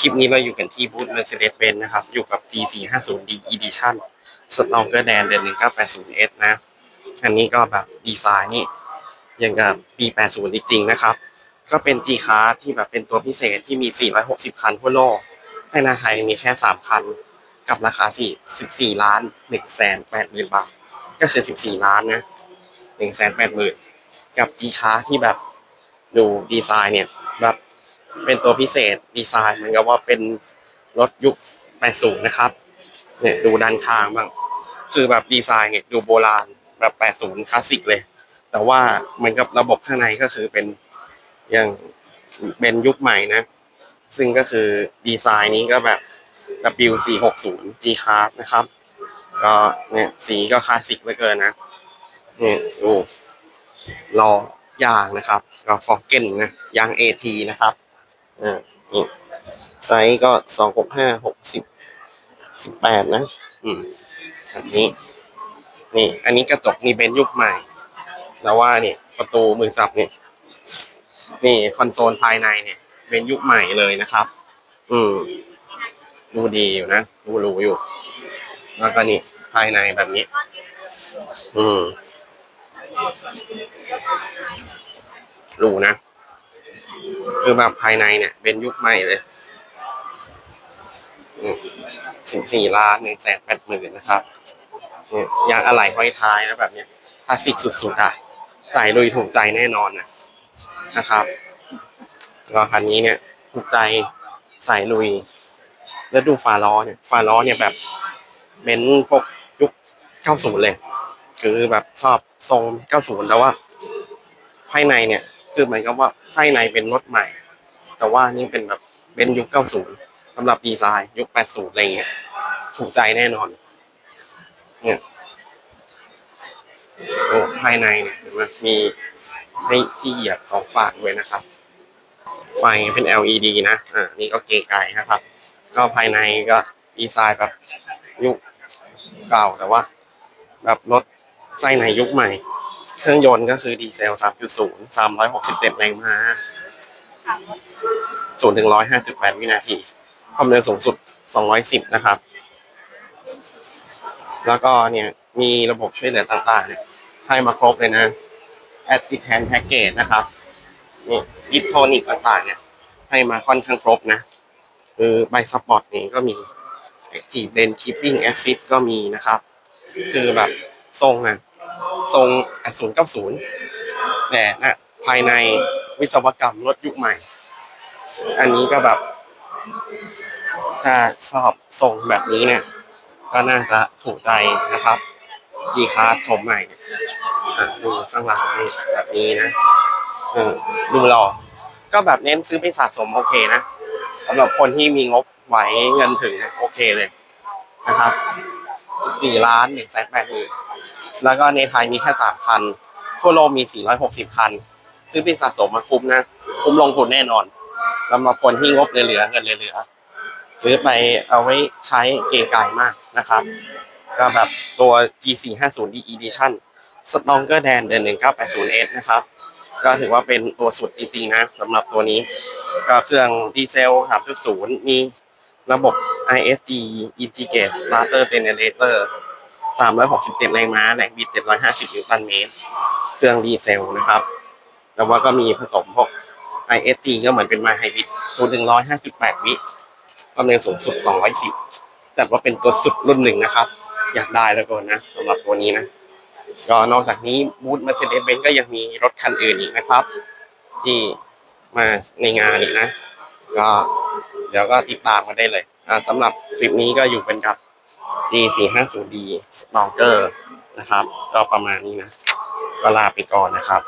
คลิปนี้เราอยู่กันที่บูธ Mercedes-Benz นะครับ อยู่กับ G450D Edition Stronger Than เดือน 1980S นะ อันนี้ก็แบบดีไซน์นี่ยังกับปี 80 จริง ๆ นะครับ ก็เป็น G Class ที่แบบเป็นตัวพิเศษที่มี 460 คันทั่วโลกในนาไทยมีแค่ 3 คัน กับราคา 14 ล้าน1แสน8หมื่นบาท ก็คือ 14 ล้านนะ1แสน8หมื่นกับ G Class ที่แบบดูดีไซน์เนี่ยแบบ เป็นตัวพิเศษดีไซน์เหมือนกับว่าเป็นรถยุค80นะครับเนี่ยดูด้านข้างบ้างคือแบบดีไซน์เนี่ยดูโบราณแบบ80คลาสสิกเลย แต่ว่าเหมือนกับระบบข้างในก็คือเป็นอย่างเป็นยุคใหม่นะ ซึ่งก็คือดีไซน์นี้ก็แบบ W460 G Class นะครับ ก็เนี่ยสีก็คลาสสิกเหลือเกินนะเนี่ยดูรอยางนะครับ ก็ฟอกเกนนะยาง AT นะครับ อ่านี่ไซส์ก็สองหกห้าหกสิบสิบแปดนะ อืมแบบนี้ นี่ อันนี้กระจกนี่เป็นยุคใหม่ แล้วว่าเนี่ย ประตูมือจับเนี่ย นี่คอนโซลภายในเนี่ย เป็นยุคใหม่เลยนะครับ อืมดูดีอยู่นะดูรูอยู่ แล้วก็นี่ภายในแบบนี้ อืมรูนะ คือแบบภายในเนี่ย เป็นยุคใหม่เลยสิบสี่ล้านหนึ่งแสนแปดหมื่นนะครับยางอะไหล่ห้อยท้ายนะแบบเนี้ยคลาสสิกสุดๆอะใส่ลุยถูกใจแน่นอนนะนะครับก็คันนี้เนี่ย ถูกใจใส่ลุย แล้วดูฝาล้อเนี่ยฝาล้อเนี่ยแบบเป็นพวกยุคเก้าศูนย์เลย คือแบบชอบทรงเก้าศูนย์แล้วว่าภายในเนี่ย คือหมือนกับว่าภายในเป็นรถใหม่ แต่ว่านี่เป็นแบบเป็นยุค 90สำหรับดีไซน์ยุค 80 อะไรเงี้ยถูกใจแน่นอน เนี่ยโอ้ภายในเนี่ยเห็นไหมมีให้ที่เหยียบสองฝั่งด้วยนะครับ ไฟเป็น LED นะ อ่า นี่ก็เก๋ไก่นะครับ ก็ภายในก็ดีไซน์แบบยุคเก่าแต่ว่า แบบรถไส้ในยุคใหม่ เครื่องยนต์ก็คือดีเซล 3.0 367 แรงม้า0ถึง105.8 วินาที ความเร็วสูงสุด 210 นะครับ แล้วก็เนี่ยมีระบบช่วยเหลือต่างๆเนี่ยให้มาครบเลยนะ Acid Hand Package นะครับนี่อิเล็กทรอนิกส์ต่างๆ เนี่ย ให้มาค่อนข้างครบนะ คือใบสปอร์ตนี่ก็มี Active Lane Keeping Assist ก็มีนะครับ คือแบบทรงอะ ทรง 8090 แต่นะภายในวิศวกรรมรถยุคใหม่ อันนี้ก็แบบ ถ้าชอบทรงแบบนี้เนี่ย ก็น่าจะถูกใจนะครับดีคาร์ชมใหม่ดูข้างหลังแบบนี้นะดูหล่อก็แบบเน้นซื้อไปสะสมโอเคนะสำหรับคนที่มีงบไหวเงินถึงนะโอเคเลยนะครับ 14 ล้าน1แสนแปดหมื่น แล้วก็ในไทยมีแค่3คัน ทั่วโลกมี 460 คัน ซื้อไปสะสมมาคุ้มนะ คุ้มลงทุนแน่นอนสำหรับคนที่งบเหลือเงินเหลือซื้อไปเอาไว้ใช้เก๋ไกมากนะครับ ก็แบบตัว G450D Edition Stronger Than เดือน 1980S นะครับ ก็ถือว่าเป็นตัวสุดจริงๆนะสำหรับตัวนี้ ก็เครื่องดีเซล 3.0 มีระบบ ISG Integrate Starter Generator 367 แรงม้า แรงบิด 750 นิวตันเมตร เครื่องดีเซลนะครับแต่ว่าก็มีผสมพวก ISG ก็เหมือนเป็นมาไฮบริดคูณ105.8 วิความเร็วสูงสุด 210 แต่ว่าเป็นตัวสุดรุ่นหนึ่งนะครับ อยากได้แล้วก็นะสำหรับตัวนี้นะ ก็นอกจากนี้บูธ Mercedes-Benz ก็ยังมีรถคันอื่นอีกนะครับ ที่มาในงานอีกนะ ก็เดี๋ยวก็ติดตามมาได้เลย อ่าสำหรับคลิปนี้ก็อยู่เป็นกับ G450D Stalker นะครับ ก็ประมาณนี้นะ ก็ลาไปก่อนนะครับ